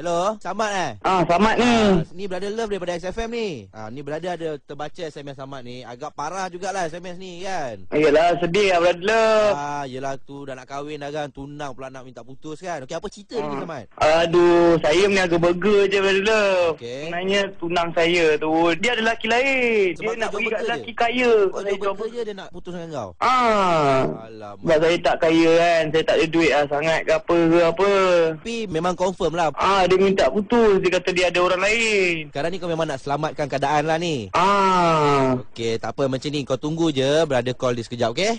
Samad eh? Ah, selamat ni. Ah, ni brother Love daripada XFM ni. Ah, ni brother ada terbaca SMS Samad ni. Agak parah jugalah SMS ni kan. Yelah, sedih lah, brother. Ah, yelah tu dah nak kahwin dah kan. Tunang pula nak minta putus kan. Okey, apa cerita ni Ah. Samad? Aduh, saya meniaga burger je, brother. Okey. Sebenarnya tunang saya tu, dia ada lelaki lain. Sebab dia nak pergi kat lelaki kaya. Kau Saya jual burger je dia nak putus dengan kau? Ah. Alamak. Sebab saya tak kaya kan. Saya tak ada duit lah sangat ke apa ke apa. Tapi memang confirm lah. Ah, dia minta putus. Dia kata dia ada orang lain. Sekarang ni kau memang nak selamatkan keadaan lah ni. Ah. Okey, tak apa macam ni. Kau tunggu je. Brother call dia sekejap, okey?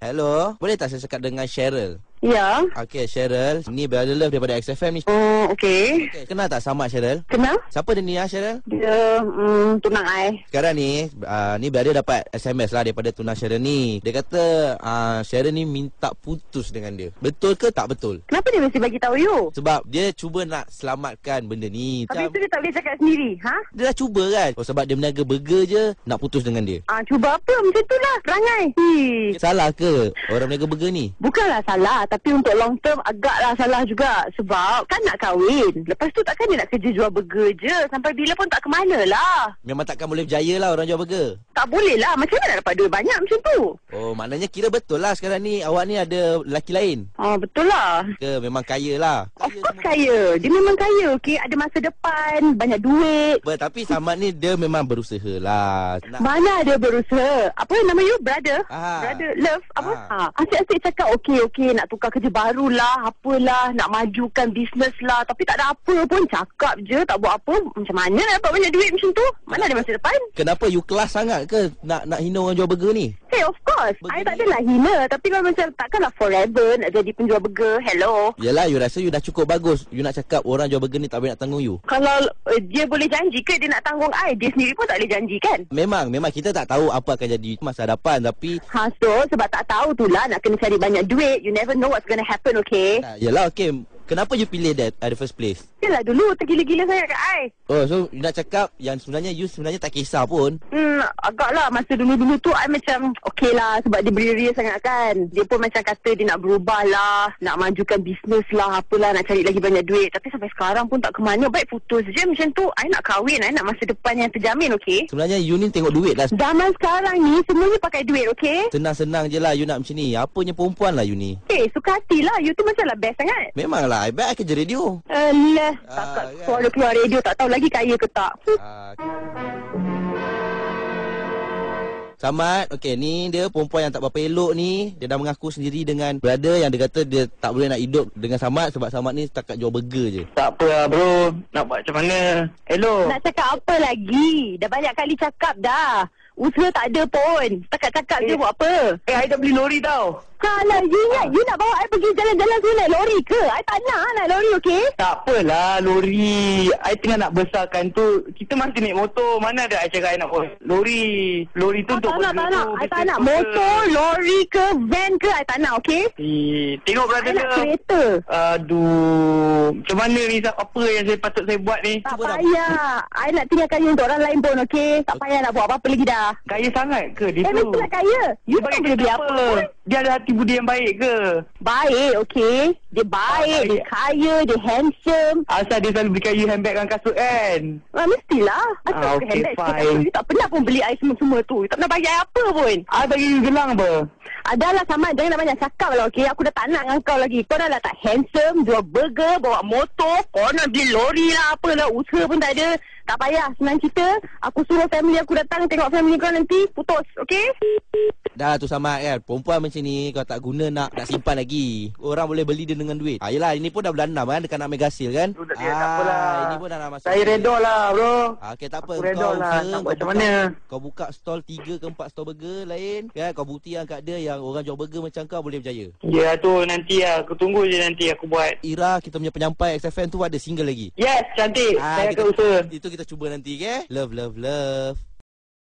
Hello, boleh tak saya cakap dengan Cheryl? Ya. Okey, Cheryl. Ni Brother Love daripada XFM ni. Oh, okey. Okay. Kenal tak Samad Cheryl? Kenal? Siapa dia ni ya Cheryl? Dia mm, tunang ai. Sekarang ni uh, Ni Brother dapat SMS lah Daripada Tuna Cheryl ni Dia kata uh, Cheryl ni minta putus dengan dia Betul ke tak betul? Kenapa dia mesti bagi tahu you? Sebab dia cuba nak selamatkan benda ni Tapi Macam tu dia tak boleh cakap sendiri, ha? Dia dah cuba kan oh, Sebab dia meniaga burger je Nak putus dengan dia Ah, cuba apa macam tu lah, perangai. Hi. Salah ke Orang meniaga burger ni? Bukanlah salah, tapi untuk long term agaklah salah juga. Sebab kan nak kahwin. Lepas tu takkan dia nak kerja jual burger je. Sampai bila pun tak ke mana lah. Memang takkan boleh berjaya lah Orang jual burger Tak boleh lah. Macam mana nak dapat duit banyak macam tu? Oh maknanya kira betul lah Sekarang ni Awak ni ada lelaki lain Ah, betul lah. Ke memang kaya lah Of course kaya. Dia memang kaya, okey. Ada masa depan, banyak duit. But, Tapi Samad ni Dia memang berusaha lah nak Mana ada berusaha? Apa nama you? Brother? Ah. Brother love? Apa? Ah. Ha. Asyik-asyik cakap okey okey nak tukar kerja baru lah, apalah, nak majukan bisnes lah. Tapi tak ada apa pun. Cakap je, tak buat apa. Macam mana nak dapat banyak duit macam tu? Mana ada masa depan? Kenapa you kelas sangat ke Nak nak hina orang jual burger ni Hey, of course. Begini. I tak adalah hina. Tapi kalau macam takkanlah forever nak jadi penjual burger. Hello? Yelah you rasa you dah cukup bagus You nak cakap orang jual burger ni tak boleh nak tanggung you Kalau uh, dia boleh janji ke dia nak tanggung I? Dia sendiri pun tak boleh janji kan? Memang Memang kita tak tahu apa akan jadi masa hadapan Tapi Ha, so sebab tak tahu tu lah nak kena cari banyak duit. You never know what's gonna happen, okay? uh, Yelah okay Kenapa you pilih that at the first place Yalah dulu tergila-gila sangat kat I. Oh so you nak cakap Yang sebenarnya you sebenarnya tak kisah pun Hmm, agaklah masa dulu-dulu tu I macam okey lah sebab dia beria sangat kan. Dia pun macam kata dia nak berubah lah, nak majukan bisnes lah, apalah nak cari lagi banyak duit. Tapi sampai sekarang pun tak ke mana. Baik putus je macam tu. I nak kahwin, I nak masa depan yang terjamin, okey? Sebenarnya you ni tengok duit lah Zaman sekarang ni semuanya pakai duit, okey? Senang-senang je lah you nak macam ni Apanya perempuan lah you ni Eh, suka hati lah. You tu macam lah best sangat. Memanglah I bet I kerja radio Alah, Ah, takat kan? suara keluar radio tak tahu lagi kaya ke tak. Uh, Samad, okey ni dia perempuan yang tak berapa elok ni Dia dah mengaku sendiri dengan brother yang dia kata dia tak boleh nak hidup dengan Samad Sebab Samad ni setakat jual burger je Tak apa lah, bro. Nak buat macam mana? Hello? Nak cakap apa lagi? Dah banyak kali cakap dah. Usaha tak ada pun. Cakap-cakap je Eh. buat apa? Eh, I dah beli lori tau. Salah, you ingat you nak bawa I pergi jalan-jalan tu naik lori ke? I tak nak naik lori, okey? Tak apalah, lori. I tengah nak besarkan tu. Kita masih naik motor. Mana ada I cakap I nak bawa lori. Lori tu Ah, untuk tak nak, tak nak. tu, I tak nak tu motor, lori ke, van ke, I tak nak, okey? Eh, tengok I brother nak dia. kereta. Aduh. Macam mana ni? Apa yang saya patut saya buat ni? Tak payah. I nak tinggalkan you untuk orang lain pun, okey? Tak payah nak buat apa-apa lagi dah. Kaya sangat ke dia Eh, tu? mestilah kaya. You Dia tak boleh beli apa. Dia ada hati budi yang baik ke? Baik, okey? Dia baik, baik. dia kaya, dia handsome. Asal dia selalu belikan you handbag dengan kasut kan? Ah, mestilah. Macam Ah, ah, okey, handbag fine. You tak pernah pun beli air semua-semua tu. You tak pernah bagi air apa pun. I bagi you gelang apa? Adalah sama Jangan nak banyak cakap lah okey Aku dah tak nak dengan kau lagi Kau dah lah tak handsome Jual burger Bawa motor Kau nak beli lori lah Apalah Usaha pun tak ada Tak payah Senang cerita Aku suruh family aku datang Tengok family kau nanti Putus okey Dah tu Samad kan Perempuan macam ni Kau tak guna nak Nak simpan lagi Orang boleh beli dia dengan duit ah, Yelah ini pun dah bulan 6 kan Dekat nak megasil kan Tu tak- dia tak apalah. Ini pun dah nak masuk Saya redor lah bro. Ah, okay, tak apa. Aku redor lah. usaha, Nak buat kau macam buka- mana? Kau buka stall 3 ke 4 stall burger lain. Kan? Kau buktikan kat dia yang orang jual burger macam kau boleh berjaya. Ya tu nanti lah. Aku tunggu je nanti aku buat. Ira, kita punya penyampai XFM tu ada single lagi. Yes, cantik. Ah, Saya kita, akan usaha. Itu kita cuba nanti, ke? Love, love, love.